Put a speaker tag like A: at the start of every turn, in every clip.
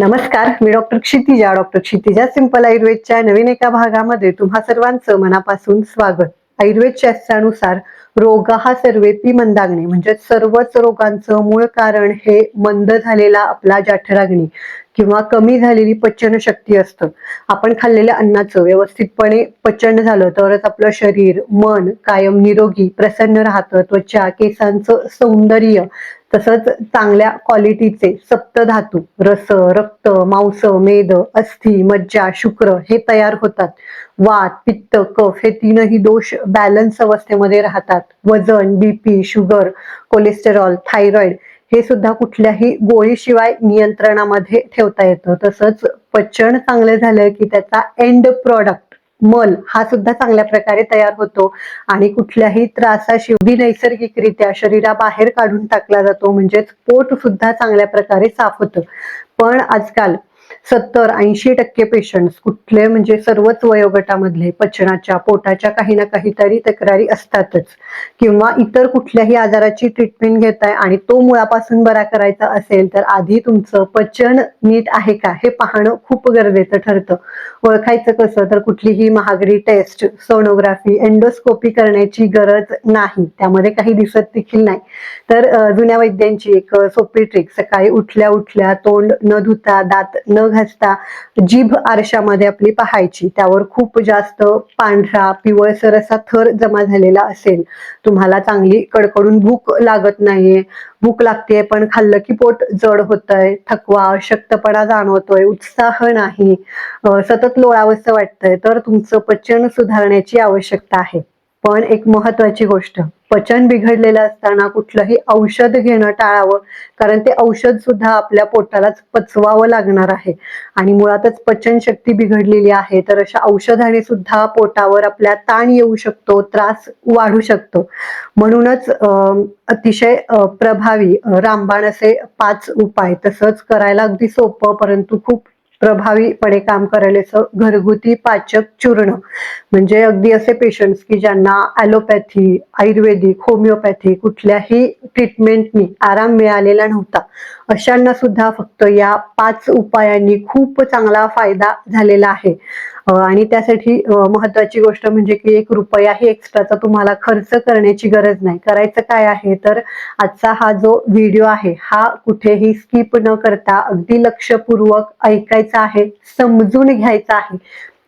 A: नमस्कार मी doctor Kshitija. Doctor Kshitija simple आयुर्वेदच्या नवीन एका भागामध्ये तुम्हा सर्वांचं मनापासून स्वागत. आयुर्वेद शास्त्रानुसार रोग हा सर्वेपी मंदाग्नी म्हणजे सर्वच रोगांचं मूळ कारण हे मंद झालेला आपला जाठराग्नी किंवा कमी झालेली पचन शक्ती असतं. आपण खाल्लेल्या अन्नाचं व्यवस्थितपणे पचन झालं तरच आपलं शरीर मन कायम निरोगी प्रसन्न राहतं त्वचा केसांचं सौंदर्य तसंच चांगल्या क्वालिटीचे सप्तधातू रस रक्त मांस मेद अस्थि मज्जा शुक्र हे तयार होतात. वात पित्त कफ हे तीनही दोष बॅलन्स अवस्थेमध्ये राहतात. वजन बीपी शुगर कोलेस्टेरॉल थायरॉइड हे सुद्धा कुठल्याही गोळीशिवाय नियंत्रणामध्ये ठेवता येतं. तसंच पचन चांगलं झालं की त्याचा एंड प्रॉडक्ट मल हा सुद्धा चांगल्या प्रकारे तयार होतो. आणि कुठल्याही त्रासाशिवाय नैसर्गिकरित्या नैसर्गिकरित्या शरीराबाहेर काढून टाकला जातो. म्हणजेच पोट सुद्धा चांगल्या प्रकारे साफ होतं. पण आजकाल सत्तर ऐंशी टक्के पेशंट्स कुठले म्हणजे सर्वच वयोगटामधले पचनाच्या पोटाच्या काही ना काहीतरी तक्रारी असतातच. किंवा इतर कुठल्याही आजाराची ट्रीटमेंट घेताय आणि तो मुळापासून बरा करायचा असेल तर आधी तुमचं पचन नीट आहे का हे पाहणं खूप गरजेचं ठरतं. ओळखायचं कसं तर कुठलीही महागडी टेस्ट सोनोग्राफी एंडोस्कोपी करण्याची गरज नाही. त्यामध्ये काही दिसत देखील नाही. तर जुन्या वैद्यांची एक सोपी ट्रिक सकाळी उठल्या उठल्या तोंड न धुता दात न घासता जीभ आरशामध्ये आपली पाहायची त्यावर खूप जास्त पांढरा पिवळसर असा थर जमा झालेला असेल. तुम्हाला चांगली कडकडून भूक लागत नाहीये. भूक लागतेय पण खाल्लं की पोट जड होतंय थकवा अशक्तपणा जाणवतोय उत्साह नाही सतत लोळावंसं वाटतंय. तर तुमचं पचन सुधारण्याची आवश्यकता आहे. पण एक महत्वाची गोष्ट पचन बिघडलेलं असताना कुठलंही औषध घेणं टाळावं कारण ते औषध सुद्धा आपल्या पोटालाच पचवावं लागणार आहे. आणि मुळातच पचन शक्ती बिघडलेली आहे तर अशा औषधाने सुद्धा पोटावर आपल्या ताण येऊ शकतो त्रास वाढू शकतो. म्हणूनच अतिशय प्रभावी रामबाण असे पाच उपाय तसंच करायला अगदी सोपं परंतु खूप प्रभावीपणे काम करेल असं घरगुती पाचक चूर्ण. म्हणजे अगदी असे पेशंट्स की ज्यांना ॲलोपॅथी आयुर्वेदिक होमिओपॅथी कुठल्याही ट्रीटमेंटनी आराम मिळालेला नव्हता. अशांना सुद्धा फक्त या पाच उपायांनी खूप चांगला फायदा झालेला आहे. आणि त्यासाठी महत्वाची गोष्ट म्हणजे की एक रुपयाही एक्स्ट्राचा तुम्हाला खर्च करण्याची गरज नाही. करायचं काय आहे तर आजचा हा जो व्हिडिओ आहे हा कुठेही स्किप न करता अगदी लक्षपूर्वक ऐकायचा आहे समजून घ्यायचा आहे.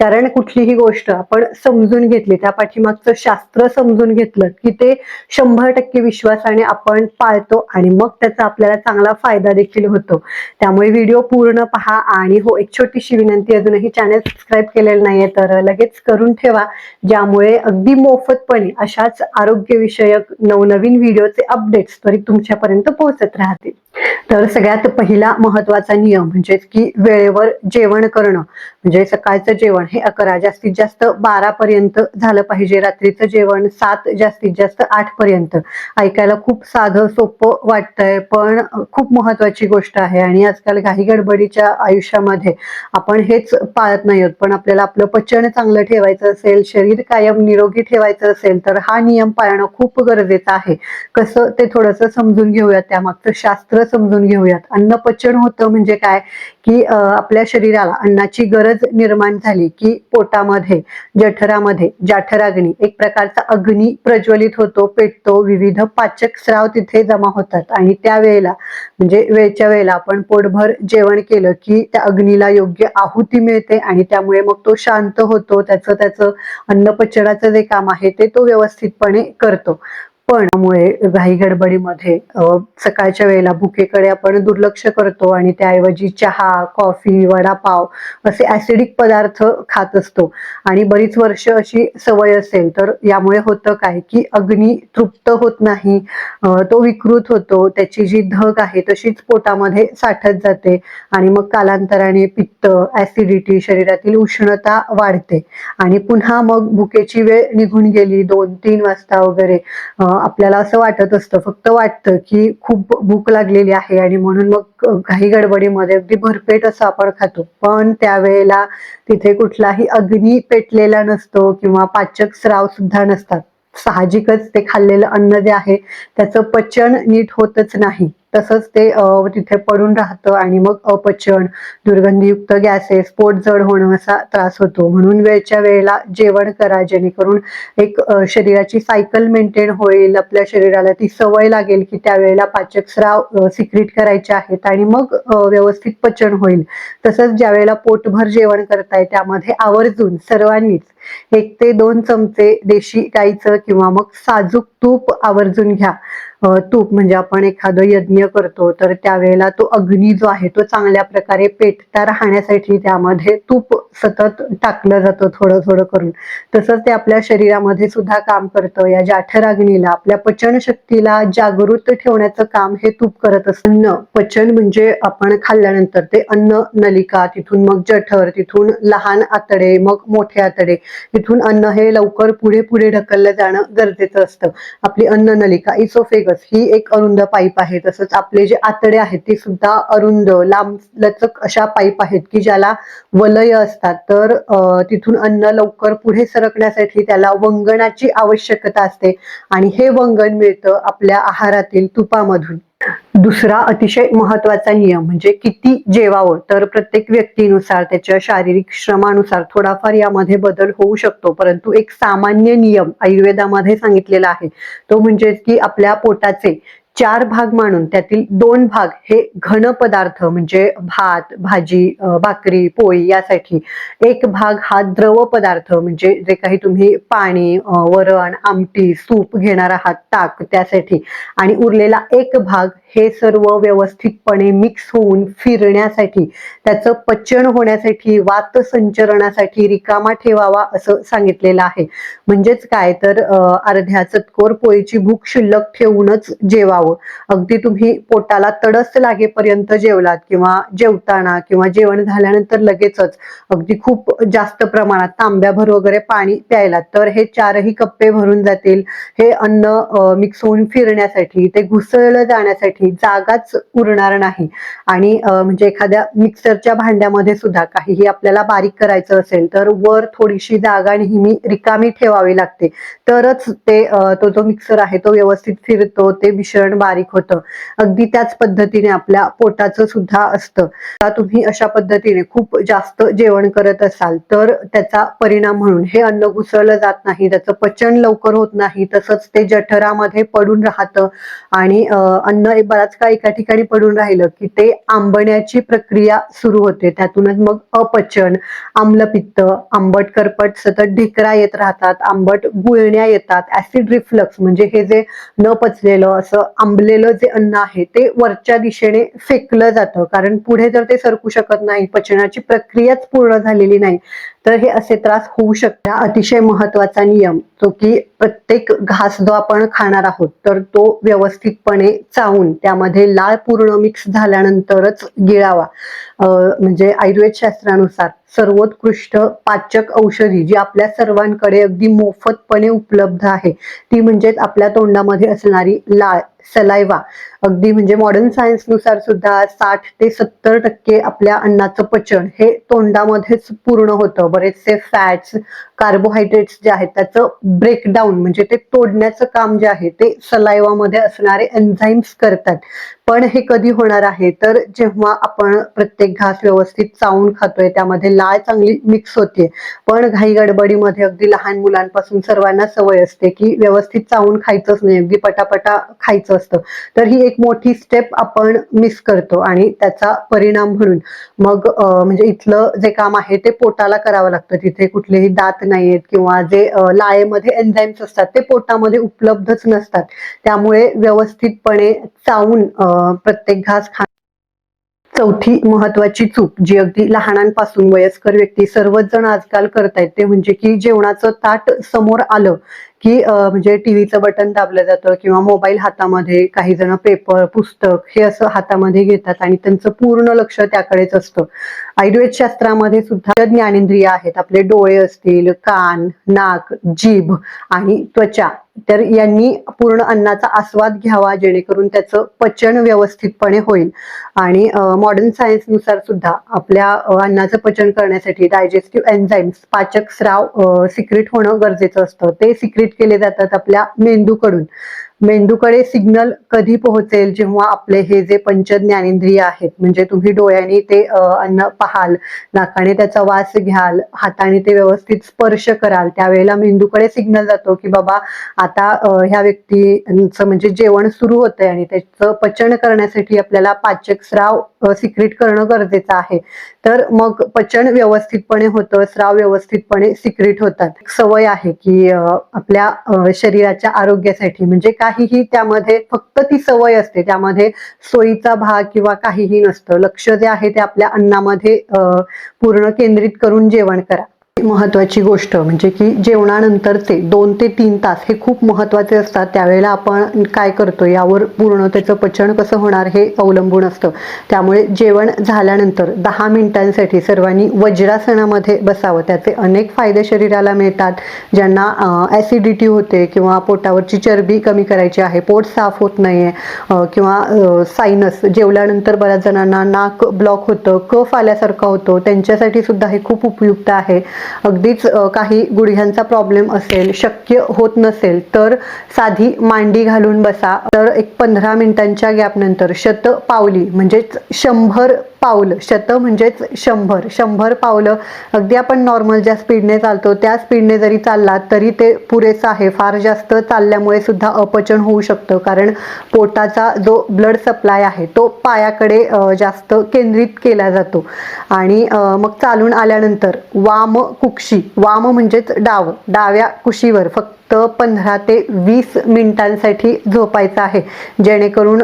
A: कारण कुठलीही गोष्ट आपण समजून घेतली त्या पाठीमागचं शास्त्र समजून घेतलं की ते शंभर टक्के विश्वासाने आपण पाळतो आणि मग त्याचा आपल्याला चांगला फायदा देखील होतो. त्यामुळे व्हिडिओ पूर्ण पहा आणि हो एक छोटीशी विनंती अजूनही चॅनल सबस्क्राईब केलेलं नाहीये तर लगेच करून ठेवा ज्यामुळे अगदी मोफतपणे अशाच आरोग्यविषयक नवनवीन व्हिडिओचे अपडेट्स त्वरित तुमच्यापर्यंत पोहोचत राहतील. तर सगळ्यात पहिला महत्त्वाचा नियम म्हणजेच की वेळेवर जेवण करणं म्हणजे सकाळचं जेवण हे अकरा जास्तीत जास्त बारा पर्यंत झालं पाहिजे. रात्रीचं जेवण सात जास्तीत जास्त आठ पर्यंत. ऐकायला खूप साधं सोपं वाटतंय पण खूप महत्वाची गोष्ट आहे. आणि आजकाल घाई गडबडीच्या आयुष्यामध्ये आपण हेच पाळत नाही आहोत. पण आपल्याला आपलं पचन चांगलं ठेवायचं असेल शरीर कायम निरोगी ठेवायचं असेल तर हा नियम पाळणं खूप गरजेचं आहे. कसं ते थोडंसं समजून घेऊयात त्यामागचं शास्त्र समजून घेऊयात. अन्न पचन होतं म्हणजे काय? की आपल्या शरीराला अन्नाची गरज निर्माण झाली. की पोटामध्ये जठरामध्ये जाठराग्नी एक प्रकारचा अग्नी प्रज्वलित होतो पेटतो विविध पाचक स्राव तिथे जमा होतात. आणि त्यावेळेला म्हणजे वेळच्या वेळेला आपण पोटभर जेवण केलं की त्या अग्नीला योग्य आहुती मिळते आणि त्यामुळे मग तो शांत होतो. त्याचं त्याचं अन्नपचनाचं जे काम आहे ते तो व्यवस्थितपणे करतो. पण त्यामुळे घाई गडबडीमध्ये सकाळच्या वेळेला भुकेकडे आपण दुर्लक्ष करतो आणि त्याऐवजी चहा कॉफी वडापाव असे ऍसिडिक पदार्थ खात असतो. आणि बरीच वर्ष अशी सवय असेल तर यामुळे होतं काय की अग्नी तृप्त होत नाही तो विकृत होतो त्याची जी धग आहे तशीच पोटामध्ये साठत जाते आणि मग कालांतराने पित्त ऍसिडिटी शरीरातील उष्णता वाढते. आणि पुन्हा मग भुकेची वेळ निघून गेली दोन तीन वाजता वगैरे आपल्याला असं वाटत असतं फक्त वाटतं की खूप भूक लागलेली आहे आणि म्हणून मग काही गडबडीमध्ये अगदी भरपेट असं आपण खातो. पण त्यावेळेला तिथे कुठलाही अग्नी पेटलेला नसतो किंवा पाचक स्राव सुद्धा नसतात. साहजिकच ते खाल्लेलं अन्न जे आहे त्याचं पचन नीट होतच नाही. तसंच ते तिथे पडून राहतं आणि मग अपचन दुर्गंधीयुक्त गॅसेस पोट जड होणं असा त्रास होतो. म्हणून वेळच्या वेळेला जेवण करा जेणेकरून एक शरीराची सायकल मेंटेन होईल आपल्या शरीराला ती सवय लागेल की त्यावेळेला पाचक स्राव सिक्रीट करायचे आहेत आणि मग व्यवस्थित पचन होईल. तसंच ज्या वेळेला पोटभर जेवण करताय त्यामध्ये आवर्जून सर्वांनीच एक ते दोन चमचे देशी गाईचं किंवा मग साजूक तूप आवर्जून घ्या. तूप म्हणजे आपण एखादं यज्ञ करतो तर त्यावेळेला तो अग्नी जो आहे तो चांगल्या प्रकारे पेटता राहण्यासाठी त्यामध्ये तूप सतत टाकलं जातं थोडं थोडं करून. तसंच ते आपल्या शरीरामध्ये सुद्धा काम करतं. या जाठराग्नीला आपल्या पचन शक्तीला जागृत ठेवण्याचं काम हे तूप करत असतं. पचन म्हणजे आपण खाल्ल्यानंतर ते अन्न नलिका तिथून मग जठर तिथून लहान आतडे मग मोठे आतडे तिथून अन्न हे लवकर पुढे पुढे ढकललं जाणं गरजेचं असतं. आपली अन्न नलिका इसोफेगस ही एक अरुंद पाईप आहे. तसंच आपले जे आतडे आहेत ते सुद्धा अरुंद लांब लचक अशा पाईप आहेत की ज्याला वलय असतात. तर तिथून अन्न लवकर पुढे सरकण्यासाठी त्याला वंगणाची आवश्यकता असते. आणि हे वंगण मिळतं आपल्या आहारातील तुपामधून. दुसरा अतिशय महत्त्वाचा नियम म्हणजे किती जेवावं तर प्रत्येक व्यक्तीनुसार त्याच्या शारीरिक श्रमानुसार थोडाफार यामध्ये बदल होऊ शकतो. परंतु एक सामान्य नियम आयुर्वेदामध्ये सांगितलेला आहे. तो म्हणजे की आपल्या पोटाचे चार भाग मानून त्यातील दोन भाग हे घन पदार्थ म्हणजे भात भाजी भाकरी पोळी यासाठी. एक भाग हा द्रव पदार्थ म्हणजे जे काही तुम्ही पाणी वरण आमटी सूप घेणार आहात ताक त्यासाठी. आणि उरलेला एक भाग हे सर्व व्यवस्थितपणे मिक्स होऊन फिरण्यासाठी त्याचं पचन होण्यासाठी वात संचरणासाठी रिकामा ठेवावा असं सांगितलेलं आहे. म्हणजेच काय? तर अर्ध्या चतकोर पोळीची भूक शिल्लक ठेवूनच जेवावं. अगदी तुम्ही पोटाला तडस लागेपर्यंत जेवलात किंवा जेवताना किंवा जेवण झाल्यानंतर लगेचच अगदी खूप जास्त प्रमाणात तांब्याभर वगैरे पाणी प्यायला तर हे चारही कप्पे भरून जातील. हे अन्न मिक्स होऊन फिरण्यासाठी ते घुसळलं जाण्यासाठी जागाच उरणार नाही. आणि म्हणजे एखाद्या मिक्सरच्या भांड्यामध्ये सुद्धा काहीही आपल्याला बारीक करायचं असेल तर वर थोडीशी जागा नेहमी रिकामी ठेवावी लागते. तरच ते तो जो मिक्सर आहे तो व्यवस्थित फिरतो ते मिश्रण बारीक होतं. अगदी त्याच पद्धतीने आपल्या पोटाचं सुद्धा असतं. तुम्ही अशा पद्धतीने खूप जास्त जेवण करत असाल तर त्याचा परिणाम म्हणून हे अन्न घुसळलं जात नाही त्याचं पचन लवकर होत नाही तसंच ते जठरामध्ये पडून राहतं. आणि अन्न बराच काळ एका ठिकाणी पडून राहिलं की ते आंबण्याची प्रक्रिया सुरू होते. त्यातूनच मग अपचन आम्लपित्त आंबट करपट सतत ढिकरा येत राहतात आंबट गुळण्या येतात ऍसिड रिफ्लक्स म्हणजे हे जे न पचलेलं असं आंबलेलं जे अन्न आहे ते वरच्या दिशेने फेकलं जातं. कारण पुढे जर ते सरकू शकत नाही पचनाची प्रक्रियाच पूर्ण झालेली नाही तर हे असे त्रास होऊ शकतात. अतिशय महत्त्वाचा नियम तो की प्रत्येक घास जो आपण खाणार आहोत तर तो व्यवस्थितपणे चावून त्यामध्ये लाळ पूर्ण मिक्स झाल्यानंतरच गिळावा. म्हणजे आयुर्वेद शास्त्रानुसार सर्वोत्कृष्ट पाचक औषधी जी आपल्या सर्वांकडे अगदी मोफतपणे उपलब्ध आहे ती म्हणजेच आपल्या तोंडामध्ये असणारी लाळ. सलायवा अगदी म्हणजे मॉडर्न सायन्सनुसार सुद्धा साठ ते सत्तर टक्के आपल्या अन्नाचं पचन हे तोंडामध्येच पूर्ण होतं. बरेचसे फॅट्स कार्बोहायड्रेट्स जे आहेत त्याचं ब्रेकडाऊन म्हणजे ते तोडण्याचं काम जे आहे ते सलायवामध्ये असणारे एन्झाईम्स करतात. पण हे कधी होणार आहे? तर जेव्हा आपण प्रत्येक घास व्यवस्थित चावून खातोय त्यामध्ये लाळ चांगली मिक्स होते पण घाई गडबडीमध्ये अगदी लहान मुलांपासून सर्वांना सवय असते की व्यवस्थित चावून खायचंच नाही. अगदी पटापटा खायचं असतं. तर ही एक मोठी स्टेप आपण मिस करतो आणि त्याचा परिणाम म्हणून. मग म्हणजे इथलं जे काम आहे ते पोटाला करावं लागतं. तिथे कुठलेही दात नाहीयेत किंवा जे लाळेमध्ये एन्झाईम्स असतात ते पोटामध्ये उपलब्धच नसतात. त्यामुळे व्यवस्थितपणे चावून प्रत्येक घास खा चौथी महत्वाची चूक जी अगदी लहानांपासून वयस्कर व्यक्ती सर्वच जण आजकाल करतायत ते म्हणजे की जेवणाचं ताट समोर आलं की म्हणजे टीव्हीचं बटन दाबलं जातं किंवा मोबाईल हातामध्ये काही जण पेपर पुस्तक हे असं हातामध्ये घेतात आणि त्यांचं पूर्ण लक्ष त्याकडेच असतं. आयुर्वेद शास्त्रामध्ये सुद्धा ज्ञानेंद्रिय आहेत. आपले डोळे असतील कान नाक जीभ आणि त्वचा. तर यांनी पूर्ण अन्नाचा आस्वाद घ्यावा जेणेकरून त्याचं पचन व्यवस्थितपणे होईल. आणि मॉडर्न सायन्सनुसार सुद्धा आपल्या अन्नाचं पचन करण्यासाठी डायजेस्टिव्ह एन्झाईम्स पाचक स्राव सिक्रिट होणं गरजेचं असतं. ते सिक्रिट केले जातात आपल्या मेंदूकडून. मेंदूकडे सिग्नल कधी पोहोचेल जेव्हा आपले हे जे पंच ज्ञानेंद्रिय आहेत म्हणजे तुम्ही डोळ्याने ते अन्न पाहाल नाकाने त्याचा वास घ्याल हाताने ते व्यवस्थित स्पर्श कराल त्यावेळेला मेंदूकडे सिग्नल जातो की बाबा आता ह्या व्यक्तीचं म्हणजे जेवण सुरू होतंय आणि त्याचं पचन करण्यासाठी आपल्याला पाचक स्राव सिक्रेट करणं गरजेचं आहे. तर मग पचन व्यवस्थितपणे होतं स्राव व्यवस्थितपणे सिक्रेट होतात. सवय आहे की आपल्या शरीराच्या आरोग्यासाठी म्हणजे काय काहीही त्यामध्ये फक्त ती सवय असते. त्यामध्ये सोयीचा भाग किंवा काहीही नसतं. लक्ष जे आहे ते आपल्या अन्नामध्ये पूर्ण केंद्रित करून जेवण करा. महत्त्वाची गोष्ट म्हणजे की जेवणानंतरचे दोन ते तीन तास हे खूप महत्त्वाचे असतात. त्यावेळेला आपण काय करतो यावर पूर्ण त्याचं पचन कसं होणार हे अवलंबून असतं. त्यामुळे जेवण झाल्यानंतर दहा मिनिटांसाठी सर्वांनी वज्रासनामध्ये बसावं. त्याचे अनेक फायदे शरीराला मिळतात. ज्यांना ॲसिडिटी होते किंवा पोटावरची चरबी कमी करायची आहे पोट साफ होत नाही आहे किंवा सायनस जेवल्यानंतर बऱ्याच जणांना नाक ब्लॉक होतं कफ आल्यासारखा होतो. त्यांच्यासाठी सुद्धा हे खूप उपयुक्त आहे. अगदीच काही गुडघ्यांचा प्रॉब्लेम असेल शक्य होत नसेल तर साधी मांडी घालून बसा. तर एक पंधरा मिनिटांच्या गॅप नंतर शत पावली म्हणजेच शंभर पावलं शत म्हणजेच शंभर. शंभर पावलं. अगदी आपण नॉर्मल ज्या स्पीडने चालतो त्या स्पीडने जरी चाललात तरी ते पुरेसं आहे. फार जास्त चालल्यामुळे सुद्धा अपचन होऊ शकतं कारण पोटाचा जो ब्लड सप्लाय आहे तो पायाकडे जास्त केंद्रित केला जातो. आणि मग चालून आल्यानंतर वाम कुक्षी वाम म्हणजेच डाव डाव्या कुशीवर फक्त पंधरा ते वीस मिनिटांसाठी झोपायचं आहे. जेणेकरून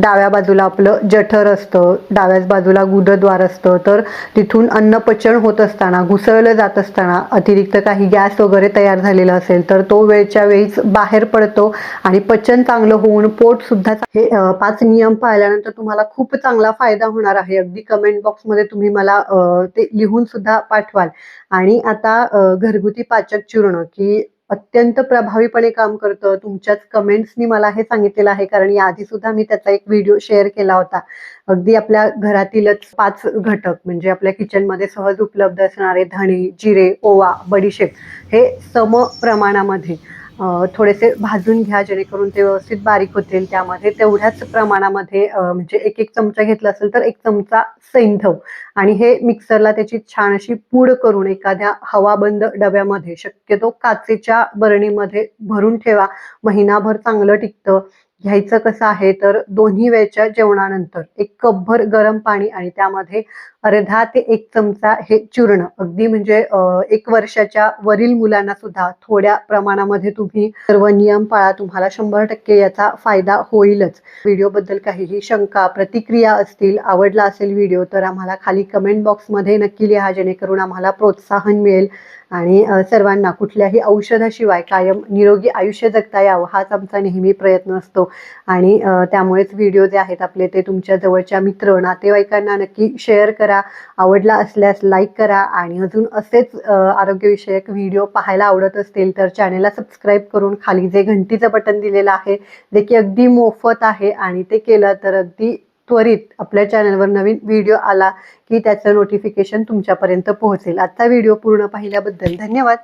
A: डाव्या बाजूला आपलं जठर असतं डाव्याच बाजूला गुदद्वार असतं. तर तिथून अन्नपचन होत असताना घुसळलं जात असताना अतिरिक्त काही गॅस वगैरे तयार झालेला असेल तर तो वेळच्या वेळीच बाहेर पडतो आणि पचन चांगलं होऊन पोटसुद्धा हे पाच नियम पाळल्यानंतर तुम्हाला खूप चांगला फायदा होणार आहे. अगदी कमेंट बॉक्समध्ये तुम्ही मला ते लिहून सुद्धा पाठवाल. आणि आता घरगुती पाचक चूर्ण की अत्यंत प्रभावीपणे काम करतं. तुमच्याच कमेंट्सनी मला हे सांगितलेलं आहे. कारण याआधी सुद्धा मी त्याचा एक व्हिडिओ शेअर केला होता. अगदी आपल्या घरातीलच पाच घटक म्हणजे आपल्या किचनमध्ये सहज उपलब्ध असणारे धणे जिरे ओवा बडीशेप हे सम प्रमाणामध्ये थोडेसे भाजून घ्या जेणेकरून ते व्यवस्थित बारीक होतील. त्यामध्ये तेवढ्याच प्रमाणामध्ये म्हणजे एक एक चमचा घेतला असेल तर एक चमचा सैंधव आणि हे मिक्सरला त्याची छान अशी पूड करून एखाद्या हवाबंद डब्यामध्ये शक्यतो काचेच्या बरणीमध्ये भरून ठेवा. महिनाभर चांगलं टिकतं. घ्यायचं कसं आहे तर दोन्ही वेळच्या जेवणानंतर एक कपभर गरम पाणी आणि त्यामध्ये अर्धा ते एक चमचा हे चूर्ण. अगदी म्हणजे एक वर्षाच्या वरील मुलांना सुद्धा थोड्या प्रमाणामध्ये तुम्ही सर्व नियम पाळा तुम्हाला शंभर टक्के याचा फायदा होईलच. व्हिडिओबद्दल काहीही शंका प्रतिक्रिया असतील आवडला असेल व्हिडिओ तर आम्हाला खाली कमेंट बॉक्समध्ये नक्की लिहा जेणेकरून आम्हाला प्रोत्साहन मिळेल. आणि सर्वांना कुठल्याही औषधाशिवाय कायम निरोगी आयुष्य जगता यावं हाच आमचा नेहमी प्रयत्न असतो. आणि त्यामुळेच व्हिडिओ जे आहेत आपले ते तुमच्या जवळच्या मित्र नातेवाईकांना नक्की शेअर करा. आवडला असल्यास लाईक करा आणि अजून असेच आरोग्यविषयक व्हिडिओ पाहायला आवडत असतील तर चॅनेलला सबस्क्राईब करून खाली जे घंटीचं बटन दिलेलं आहे जे की अगदी मोफत आहे आणि ते केलं तर अगदी त्वरित आपल्या चॅनलवर नवीन व्हिडिओ आला की त्याचं नोटिफिकेशन तुमच्यापर्यंत पोहोचेल. आजचा व्हिडिओ पूर्ण पाहिल्याबद्दल धन्यवाद.